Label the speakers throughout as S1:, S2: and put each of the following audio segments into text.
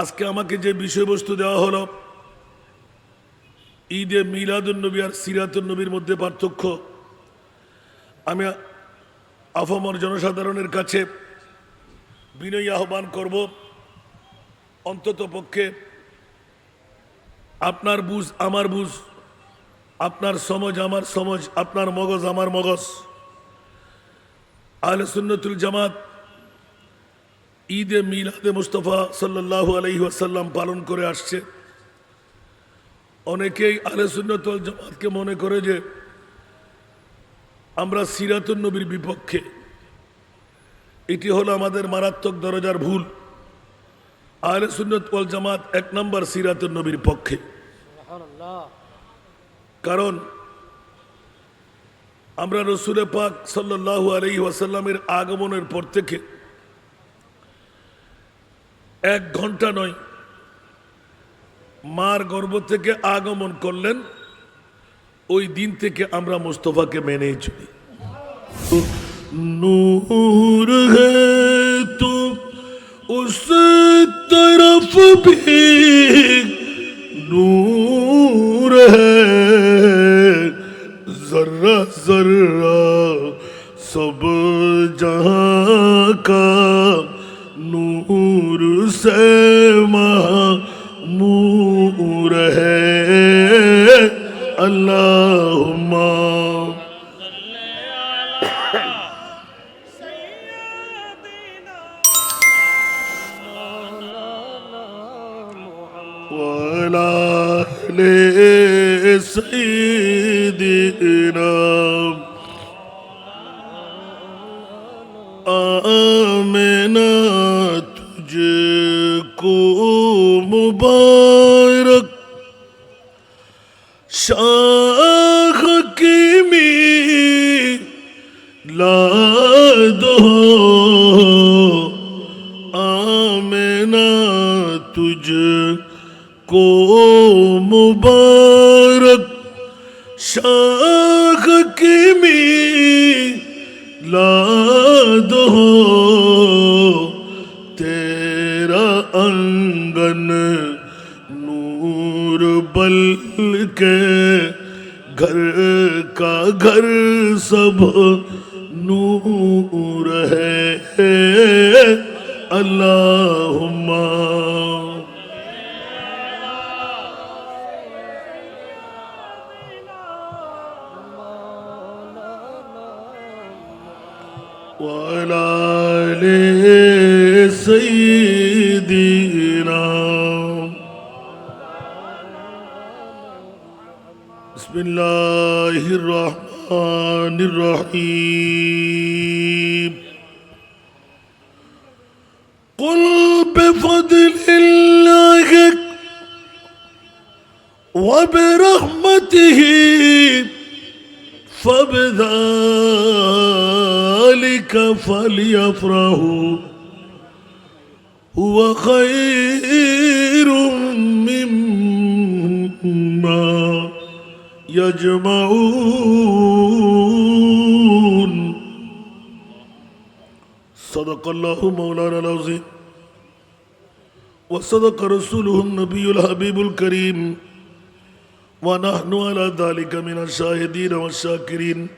S1: আজকে আমাকে যে বিষয়বস্তু দেওয়া হলো, ঈদে মিলাদুন্নবী আর সিরাতুন্নবীর মধ্যে পার্থক্য। আমি আফামর জনসাধারণের কাছে বিনয়ী আহ্বান করব, অন্তত পক্ষে আপনার বুঝ আমার বুঝ, আপনার সমজ আমার সমজ, আপনার মগজ আমার মগজ। আহলে সুন্নতুল জামাত ঈদে মিলাদে মুস্তফা সাল্লাহ আলহি আসাল্লাম পালন করে আসছে। অনেকেই আহলে সুন্নতুল জামাতকে মনে করে যে আমরা সিরাতুল নবীর বিপক্ষে। এটি হলো আমাদের মারাত্মক দরজার ভুল। আহলে সুন্নত ওয়াল জামাত এক নম্বর সিরাতুল নবীর পক্ষে। কারণ আমরা রসুলে পাক সাল্লাহ আলহি ওয়াসাল্লামের আগমনের পর থেকে এক ঘণ্টা নয়। মার গর্ব থেকে আগমন করলেন। ওই দিন থেকে আমরা মোস্তফাকে মেনে চলি। নূর তো নূর জর্রা জর্রা সব জহা কা سے مہمور ہے اللہ آمنا تجھ کو مبارک، شاخ کی می لاد ہو۔ تیرا انگن نور بل کے گھر کا گھر سب وعلى آل سيدنا بسم الله الرحمن الرحيم. فليفرحوا. هو خير مما يجمعون. صدق الله مولانا العظيم. وصدق رسوله النبي الحبيب الكريم. ونحن على ذلك من الشاهدين والشاكرين.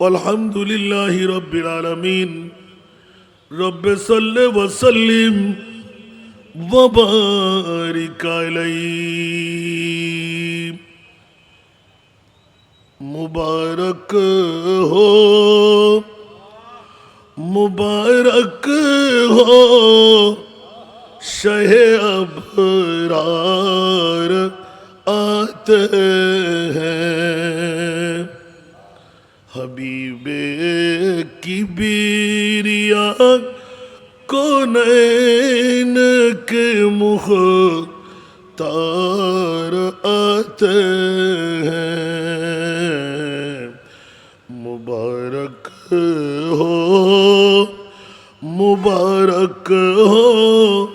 S1: والحمد لله رب العالمين رب صل وسلم وبارك عليه مبارک ہو۔ مبارک ہو۔ شہ ابرار آتے ہیں۔ حبیب کی بیریا کونین کے مخ تار آتے ہیں۔ مبارک ہو مبارک ہو،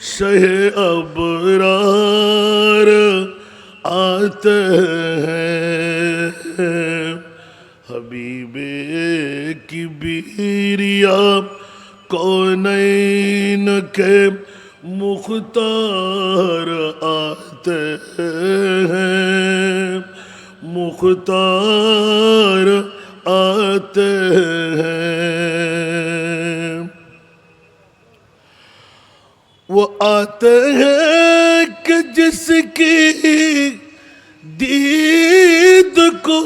S1: شہ ابرار آتے ہیں۔ حبیب کبریا کونین کے مختار آتے ہیں، مختار آتے ہیں۔ وہ آتے ہیں کہ جس کی دید کو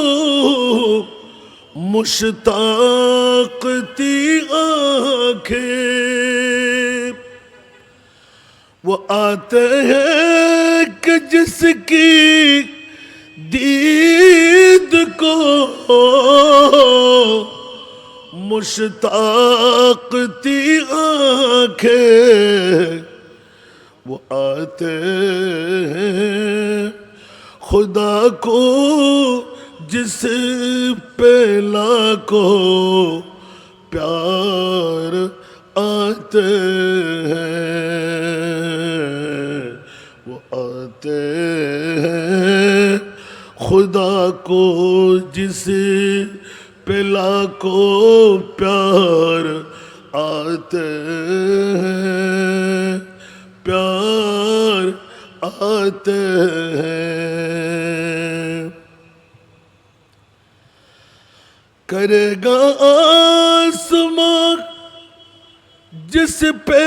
S1: مشتاق تی آنکھیں۔ وہ آتے ہیں کہ جس کی دید کو مشتاق تی آنکھیں۔ وہ آتے ہیں خدا کو جس پہ لاکھوں پیار آتے ہیں، وہ آتے ہیں۔ خدا کو جس پہ لاکھوں پیار آتے ہیں، پیار آتے ہیں۔ करेगा आसमां जिस पे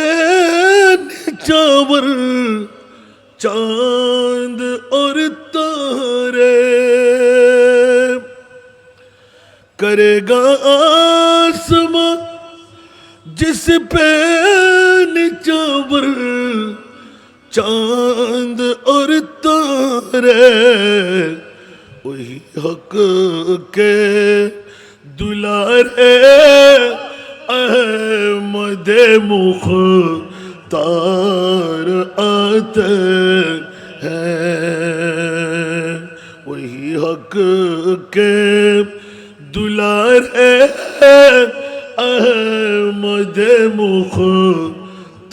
S1: चावर चांद और तारे करेगा आसमां जिस पे चावर चांद और तारे वही हक के दुलारे अहमद मुख तार आते हैं वही हक के दुलारे अहमद मुख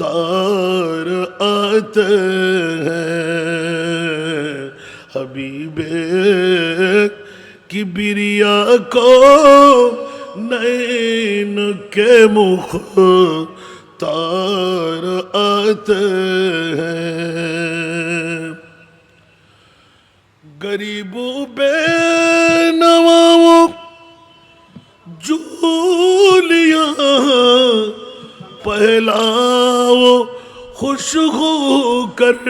S1: तार आते हैं हबीबे کبریا کو نین کے مخ تار آتے ہیں۔ غریبوں بے نواؤں جولیاں پہلاؤ خوش ہو کر۔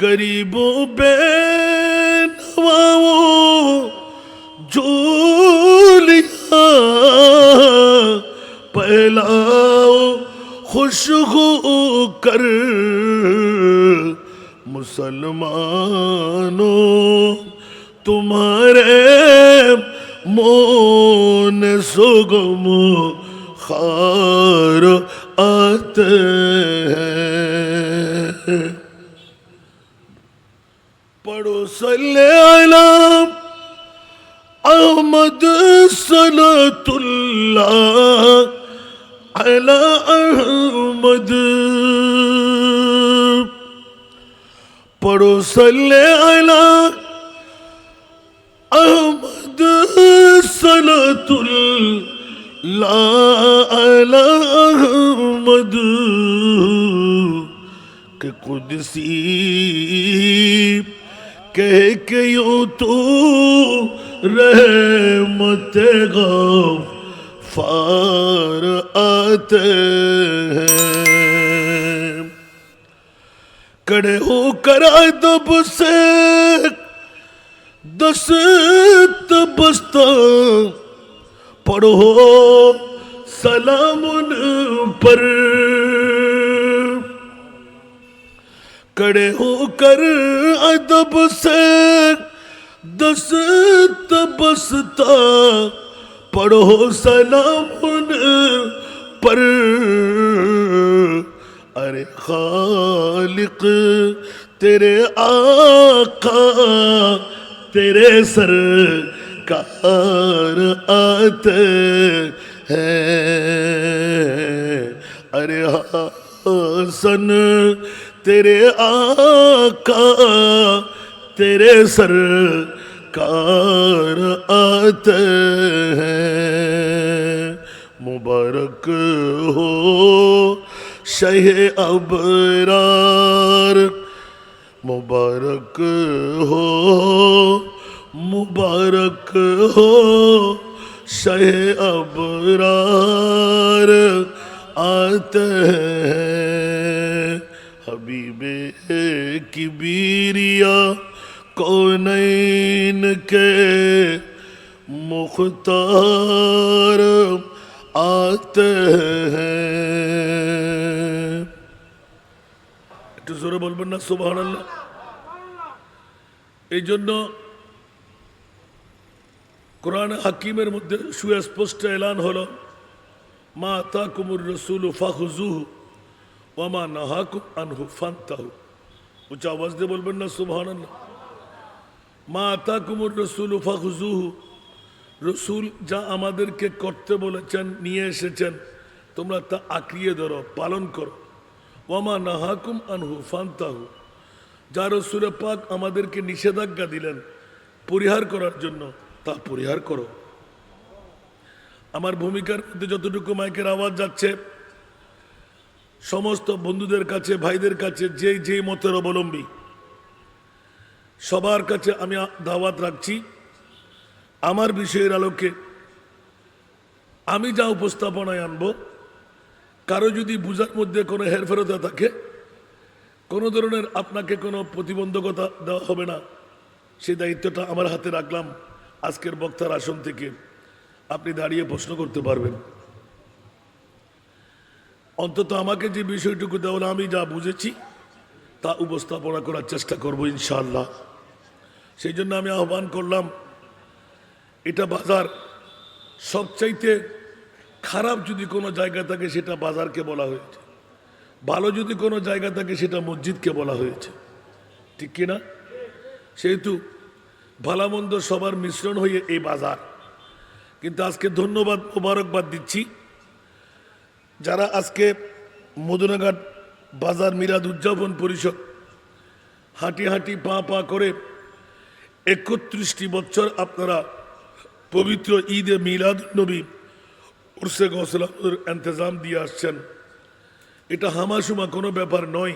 S1: غریبوں بے হওয়াও জোলিয়া পহলাও খুশবু কর মুসলমানো তোমারে মন সুগম খার আতে। হ্যাঁ على أحمد صلاة الله على أحمد پڑھو صلی علی أحمد صلاة الله على أحمد کہ قدسی کہہ کے یوں تو رحمت غفار آتے ہیں۔ کڑے ہو کرا دب سے دست بستہ پڑھو سلام پر۔ کڑے ہو کر ادب سے دست بستا پڑھو سلام پر ارے خالق تیرے آقا تیرے سر کار آتے ہیں ارے حسن तेरे आका तेरे सर कार आते हैं मुबारक हो शह अबरार मुबारक हो मुबारक हो शह अबरार आते हैं হাবিবে কিবিরিয়া কৌনৈন কে মুখতার আতে একটু জোরে বলবেন না সুবাহ এই জন্য কোরআন হাকিমের মধ্যে সুস্পষ্ট এলান হলো মা তা কুমুর রসুল ফাহুজুহু ওয়ামা নাহাকুম আনহু ফান্তাহু। উচ্চ আওয়াজ দিয়ে বলবেন না সুবাহ মা তাকুমুর রসুল ফাহুজুহু রসুল যা আমাদেরকে করতে বলেছেন, নিয়ে এসেছেন, তোমরা তা আঁকড়িয়ে ধরো, পালন করো। ওয়ামা নাহাকুম আনহু ফান্তাহু। যা রসুলে পাক আমাদেরকে নিষেধাজ্ঞা দিলেন পরিহার করার জন্য, তা পরিহার করো। আমার ভূমিকার মধ্যে যতটুকু মাইকের আওয়াজ যাচ্ছে সমস্ত বন্ধুদের কাছে, ভাইদের কাছে যে যেই মতের অবলম্বী। সবার কাছে আমি দাওয়াত রাখছি, আমার বিষয়ের আলোকে। আমি যা উপস্থাপনায় আনব, কারও যদি বুঝার মধ্যে কোনো হেরফেরতা থাকে, কোনো ধরনের আপনাকে কোনো প্রতিবন্ধকতা দেওয়া হবে না। সেই দায়িত্বটা আমার হাতে রাখলাম আজকের বক্তার আসন থেকে। আপনি দাঁড়িয়ে প্রশ্ন করতে পারবেন। অন্তত আমাকে যে বিষয়টুকু দেওয়া আমি যা বুঝেছি, তা উপস্থাপনা করার চেষ্টা করব ইনশাআল্লাহ। সেই জন্য আমি আহ্বান করলাম, এটা বাজার সবচাইতে খারাপ যদি কোনো জায়গা থাকে, সেটা বাজারকে বলা হয়েছে। ভালো যদি কোনো জায়গা থাকে, সেটা মসজিদকে বলা হয়েছে। ঠিক কিনা? সেহেতু ভালামন্দ সবার মিশ্রণ হয়ে এই বাজার। কিন্তু আজকে ধন্যবাদ, মোবারকবাদ দিচ্ছি। যারা আজকে মদুনাঘাট বাজার মিরাদ উদযাপন পরিষদ হাঁটি হাঁটি পা পা করে একত্রিশটি বছর আপনারা পবিত্র ঈদে মিলাদ নবী উর্সে গসলামের এন্তজাম দিয়ে আসছেন। এটা হামাসুমা কোনো ব্যাপার নয়।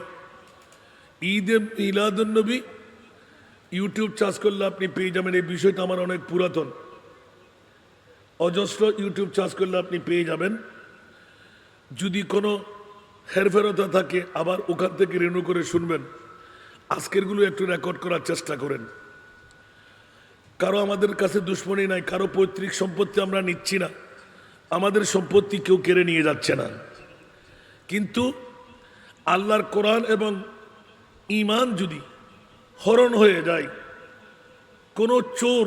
S1: ঈদে মিলাদ নবী ইউটিউব চার্জ করলে আপনি পেয়ে যাবেন। এই বিষয়টা আমার অনেক পুরাতন। অজস্র ইউটিউব চার্জ করলে আপনি পেয়ে যাবেন। যদি কোনো হেরফেরতা থাকে, আবার ওখান থেকে রেনু করে শুনবেন। আজকেরগুলো একটু রেকর্ড করার চেষ্টা করেন। কারও আমাদের কাছে দুশ্মনী নাই, কারও পৈতৃক সম্পত্তি আমরা নিচ্ছি না। আমাদের সম্পত্তি কেউ কেড়ে নিয়ে যাচ্ছে না। কিন্তু আল্লাহর কোরআন এবং ইমান যদি হরণ হয়ে যায়, কোনো চোর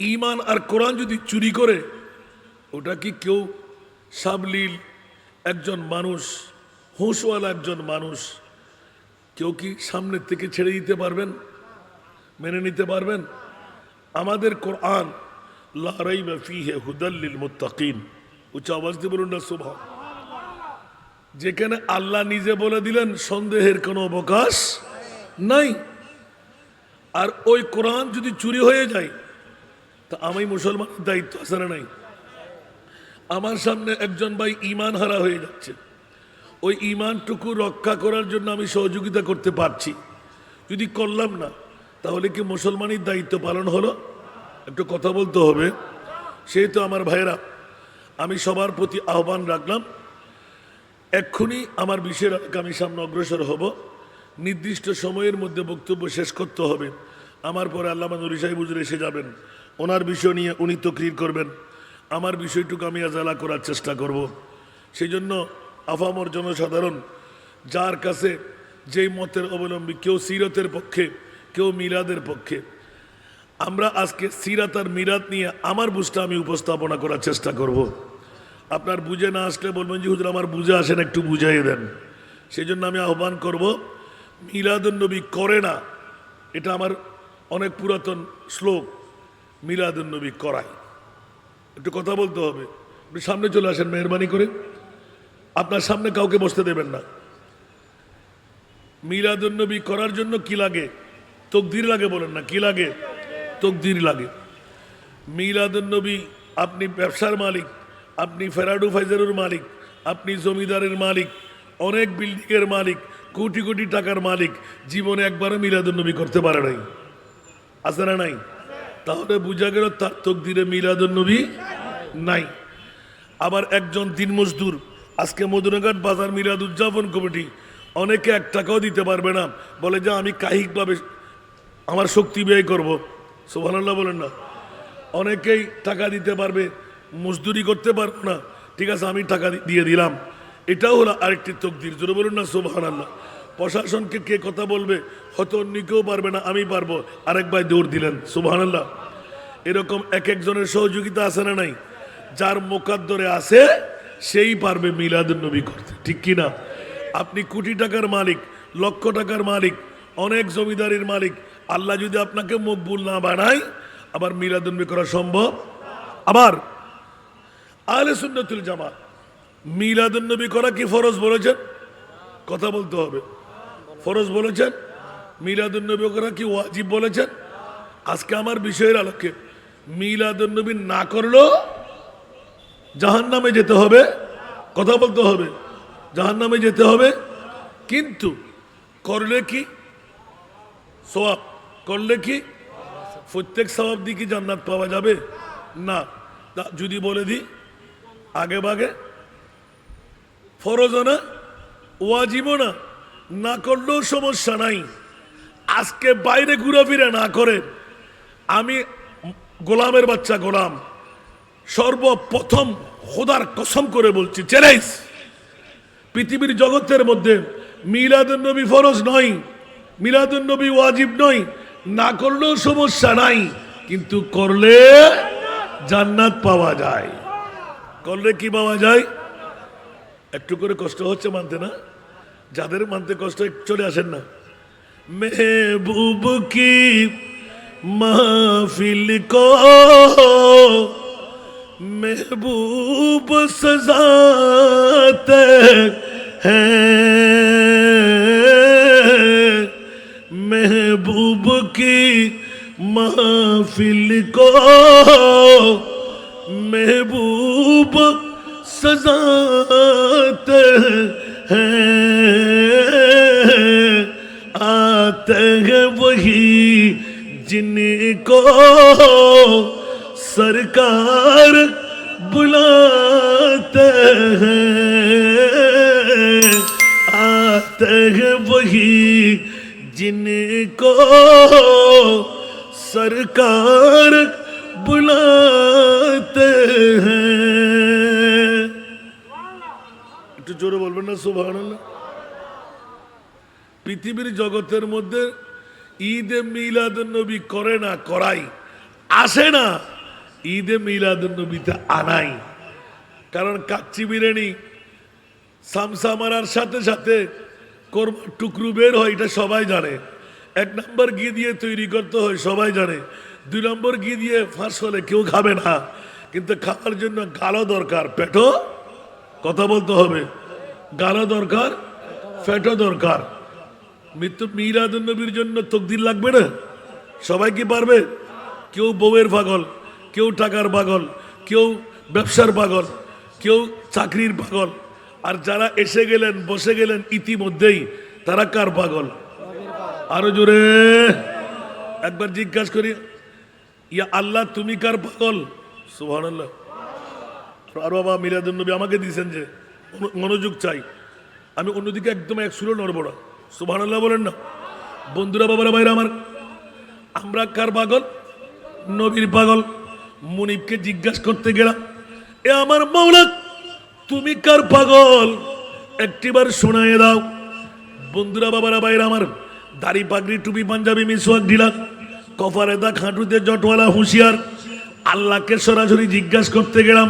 S1: ইমান আর কোরআন যদি চুরি করে, ওটা কি কেউ সাবলীল একজন মানুষ, হুঁশওয়ালা একজন মানুষ, কেউ কি সামনের থেকে ছেড়ে দিতে পারবেন? মেনে নিতে পারবেন? আমাদের কোরআন দিয়ে বলুন শুভ যেখানে আল্লাহ নিজে বলে দিলেন, সন্দেহের কোনো অবকাশ নাই। আর ওই কোরআন যদি চুরি হয়ে যায়, তা আমি মুসলমানের দায়িত্ব, আছে নাই? আমার সামনে একজন ভাই ইমান হারা হয়ে যাচ্ছে। ওই ইমানটুকু রক্ষা করার জন্য আমি সহযোগিতা করতে পারছি। যদি করলাম না, তাহলে কি মুসলমানের দায়িত্ব পালন হলো? একটু কথা বলতে হবে। সেই তো আমার ভাইরা আমি সবার প্রতি আহ্বান রাখলাম, এক্ষুনি আমার বিষয়ের আমি সামনে অগ্রসর হব। নির্দিষ্ট সময়ের মধ্যে বক্তব্য শেষ করতে হবে। আমার পরে আল্লামা নুরি সাহেব হুজুর এসে যাবেন। ওনার বিষয় নিয়ে উনি তকরির করবেন। আমার বিষয়টুকু আমি আজালা করার চেষ্টা করব। সেই জন্য আফামর জনসাধারণ, যার কাছে যেই মতের অবলম্বী, কেউ সিরতের পক্ষে, কেউ মিলাদের পক্ষে, আমরা আজকে সিরাত আর মিরাত নিয়ে আমার বুঝটা আমি উপস্থাপনা করার চেষ্টা করব। আপনার বুঝে না আসলে বলবেন যে, হুজুর, আমার বুঝে আসেন, একটু বুঝাইয়ে দেন। সেই জন্য আমি আহ্বান করব মিলাদুন্নবী করে না, এটা আমার অনেক পুরাতন শ্লোক মিলাদুন্নবী করায়। একটু কথা বলতে হবে। আপনি সামনে চলে আসেন, মেহরবানি করে। আপনার সামনে কাউকে বসতে দেবেন না। মিলাদুন্নবী করার জন্য কি লাগে? তকদির লাগে বলেন না, কি লাগে? তকদির লাগে। মিলাদুন্নবী, আপনি ব্যবসার মালিক, আপনি ফেরাডু ফাইজারের মালিক, আপনি জমিদারের মালিক, অনেক বিল্ডিংয়ের মালিক, কোটি কোটি টাকার মালিক, জীবনে একবারও মিলাদুন্নবী করতে পারে নাই। আছে না নাই? তাহলে বোঝা গেল তার তকদিরে মিলাদুন্নবী নাই। আবার একজন দিন মজদুর, আজকে মদুনাঘাট বাজার মিলাদ উদযাপন কমিটি, অনেকে এক টাকাও দিতে পারবে না। বলে যে আমি কাহিকভাবে আমার শক্তি ব্যয় করব। সুবহানাল্লাহ বলেন না। অনেকেই টাকা দিতে পারবে, মজদুরি করতে পারব না। ঠিক আছে, আমি টাকা দিয়ে দিলাম। এটাও হলো আরেকটি তকদির। জোরে বলুন না, সুবহানাল্লাহ। প্রশাসনকে কে কথা বলবে? হয়তো অন্য কেউ পারবে না, আমি পারব। আরেক ভাই দৌড় দিলেন, সুবহানাল্লাহ। এরকম এক একজনের সহযোগিতা আছে না নাই? যার মোকাদ্দরে আছে, সেই পারবে মিলাদুন নবী করতে, ঠিক কি না আপনি কোটি টাকার মালিক, লক্ষ টাকার মালিক, অনেক জমিদারির মালিক, আল্লাহ যদি আপনাকে মকবুল না বানায়, আবার মিলাদুন নবী করা সম্ভব? আবার, আহলে সুন্নতুল জামাত মিলাদুন নবী করা কি ফরজ বলেছেন? কথা বলতে হবে। ফরজ বলেছেন মিলাদুন নবী করা কি ওয়াজিব বলেছেন? আজকে আমার বিষয়ের আলোকে মিলাদুন নবী না করলেও জাহান নামে যেতে হবে, কথা বলতে হবে জাহান নামে যেতে হবে, কিন্তু করলে কি? সোয়াব করলে কি? প্রত্যেক সবাব দিয়ে কি জান্নাত পাওয়া যাবে? না। যদি বলে দিই, আগে বাগে ফরজও না, ওয়াজিবও না। না করলেও সমস্যা নাই। আজকে বাইরে ঘুরাফিরা না করে আমি গোলামের বাচ্চা গোলাম। সর্বপ্রথম খোদার কসম করে বলছি, চ্যালেঞ্জ। পৃথিবীর জগতের মধ্যে মিলাদুন নবী ফরজ নয়, মিলাদুন নবী ওয়াজিব নয়। না করলেও সমস্যা নাই, কিন্তু করলে জান্নাত পাওয়া যায়। করলে কি পাওয়া যায়? একটু করে কষ্ট হচ্ছে মানতে না? যাদের মানতে কষ্ট চলে আসেন না। মেহবুব কি محفل کو محبوب سزاتے ہیں محبوب کی محفل کو محبوب سزاتے ہیں ہیں آتے ہیں وہی جن کو سرکار بلاتے ہیں۔ آتے ہیں وہی جن کو سرکار بلاتے ہیں۔ জোরে বলবেন না, সুবহানাল্লাহ। পৃথিবীর জগতের মধ্যে ঈদে মিলাদুন নবী করে না, করাই। আসে না, ঈদে মিলাদুন নবীতে আনাই। কারণ কাচ্চি বিরিয়ানি সামসা মারার সাথে সাথে কোরমার টুকরু বের হয়, এটা সবাই জানে। এক নম্বর ঘি দিয়ে তৈরি করতে হয়, সবাই জানে। দুই নম্বর ঘি দিয়ে ফাঁস হলে কেউ খাবে না। কিন্তু খাওয়ার জন্য গালো দরকার। পেটো, কথা বলতে হবে। গালো দরকার, ফ্যাটও দরকার। মৃত্যু মিলাদুন নবীর জন্য তকদির লাগবে না? সবাই কি পারবে? কেউ বউয়ের পাগল, কেউ টাকার পাগল, কেউ ব্যবসার পাগল, কেউ চাকরির পাগল। আর যারা এসে গেলেন, বসে গেলেন ইতিমধ্যেই, তারা কার পাগল? আরও জোরে। একবার জিজ্ঞাসা করি, ইয়া আল্লাহ, তুমি কার পাগল? সুবহানাল্লাহ। আর বাবা মিলাদুন নবী আমাকে দিয়েছেন যে মনোযোগ চাই। আমি অন্যদিকে একদম এক সুরে নড়বো না। বলেন না। বন্ধুরা, বাবারা বাইরে আমার, আমরা কার পাগল? নবীর পাগল। মুনিবকে জিজ্ঞাসা করতে গেলাম, এ আমার মাওলা, তুমি কার পাগল? একটিবার শোনায় দাও। বন্ধুরা, বাবারা বাইরে আমার, দাড়ি পাগড়ি, টুপি, পাঞ্জাবি, মিসওয়াক ঢিলা কপারে দা, খাঁটুতে জটওয়ালা, হুঁশিয়ার, আল্লাহকে সরাসরি জিজ্ঞাসা করতে গেলাম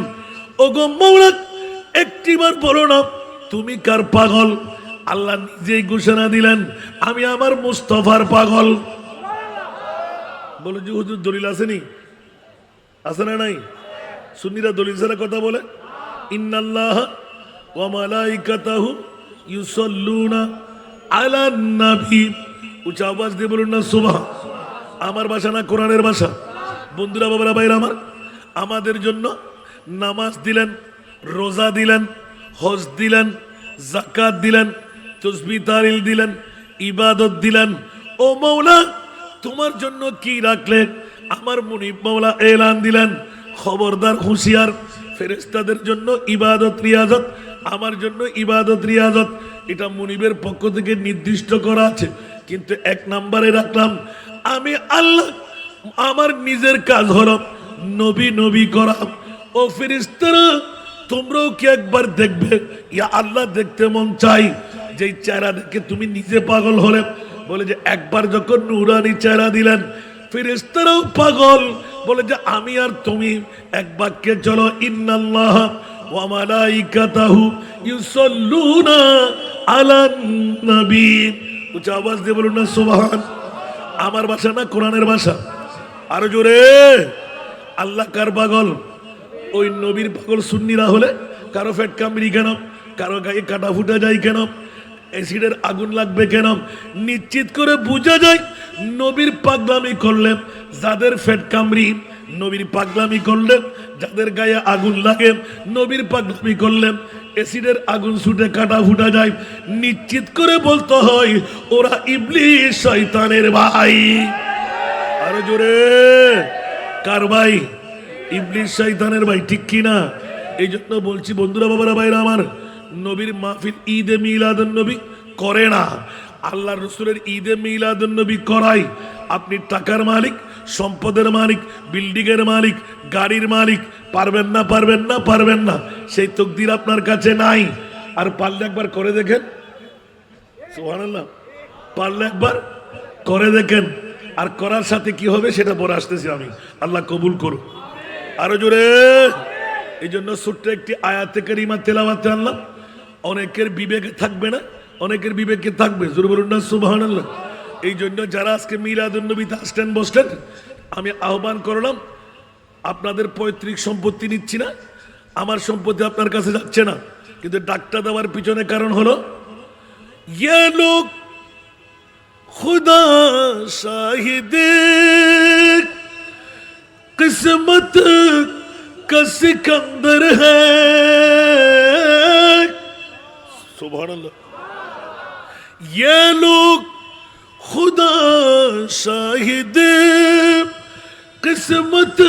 S1: ও গো মৌলা একটিবার বলো না, তুমি কার পাগল? আল্লাহ নিজেই ঘোষণা দিলেন, আমি আমার মুস্তফার পাগল। বলো যে, হুজুর, দলিল আসেনি? আছে না নাই? সুন্নিরা দলিল ছাড়া কথা বলে? ইন্নাল্লাহ দিয়ে বলুন না আমার না বন্ধুরা আমার, আমাদের জন্য নামাজ দিলেন। রোজা দিলেন, হজ দিলেন জাকাত দিলেন, তসবি তালিল দিলেন, ইবাদত দিলেন। ও মৌলা তোমার জন্য কি রাখলে? আমার মুনিব মৌলা এলান দিলেন, খবরদার, হুঁশিয়ার ফেরেস্তাদের জন্য ইবাদত, রিয়াজত, আমার জন্য ইবাদত, রিয়াজত। এটা মুনিবের পক্ষ থেকে নির্দিষ্ট করা আছে, কিন্তু এক নম্বরে রাখলাম, আমি আল্লাহ, আমার নিজের কাজ হলো নবী নবী করা। ও ফেরেস্তারা তোমরাও কি একবার দেখবে? ইয়া আল্লাহ দেখতে মন চাই। যেই চেহারা দেখে তুমি নিজে পাগল হলে, বলে যে একবার যখন নুরানি চেহারা দিলেন ফেরেস্তারাও পাগল। বলে যে আমি আর তুমি এক বাক্যে চলো, ইন্নাল্লাহ দিয়ে বলুন না আমার ভাষা না কোরআনের ভাষা? আরও জোরে। আল্লাহ কার পাগল? ওই নবীর পাগল সুন্নিরা হলে কারও ফ্যাট কামড়ি কেন? কারও গায়ে কাটা ফুটা যায় কেন? অ্যাসিডের আগুন লাগবে কেন? নিশ্চিত করে বোঝা যায় নবীর পাগলামি করলে যাদের ফ্যাট কামড়ি, নবীর পাগলামি করলেন যাদের গায়ে আগুন লাগে, নবীর পাগলামি করলেন অ্যাসিডের আগুন ছুটে কাটা ফুটা যায়। নিশ্চিত করে বলতে হয়, ওরা ইবলিশ শয়তানের ভাই। আরও জোরে, কার ভাই? ইবলিশ শয়তানের ভাই, ঠিক কি না এই জন্য বলছি, বন্ধুরা, বাবারা, ভাইরা আমার, নবীর মাহফিল ঈদে মিলাদুন নবী করে না। আল্লাহ রসুলের ঈদে মিলাদুন নবী করাই। আপনি টাকার মালিক, সম্পদের মালিক বিল্ডিং এর মালিক, গাড়ির মালিক, পারবেন না পারবেন না পারবেন না, সেই তকদির আপনার কাছে নাই। আর পারলে একবার করে দেখেন। সুবহানাল্লাহ। পারলে একবার করে দেখেন। আর করার সাথে কি হবে সেটা পরে আসতেছি আমি। আল্লাহ কবুল করুন আরও জোরে। এই জন্য ছোট্ট একটি আয়াতে কারিমা তেলাওয়াতে আনলাম। অনেকের বিবেকে থাকবে না, অনেকের বিবেকে থাকবে, জোর বলুন না সুবাহান এই জন্য যারা আজকে মিলাদুন্নবীতে আসলেন বসলেন, আমি আহ্বান করলাম, আপনাদের পৈতৃক সম্পত্তি নিচ্ছি না, আমার সম্পত্তি আপনার কাছে যাচ্ছে না। কিন্তু ডাক্তার দেওয়ার পিছনে কারণ হলো ইয়ে লোক খুদা শাহিদ قسمت کا سکندر ہے۔ سبحان اللہ۔ یہ لوگ خدا شاہد قسمت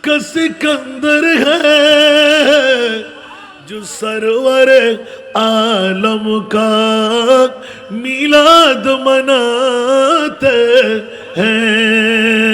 S1: کا سکندر ہے۔ جو سرور عالم کا میلاد مناتے ہیں۔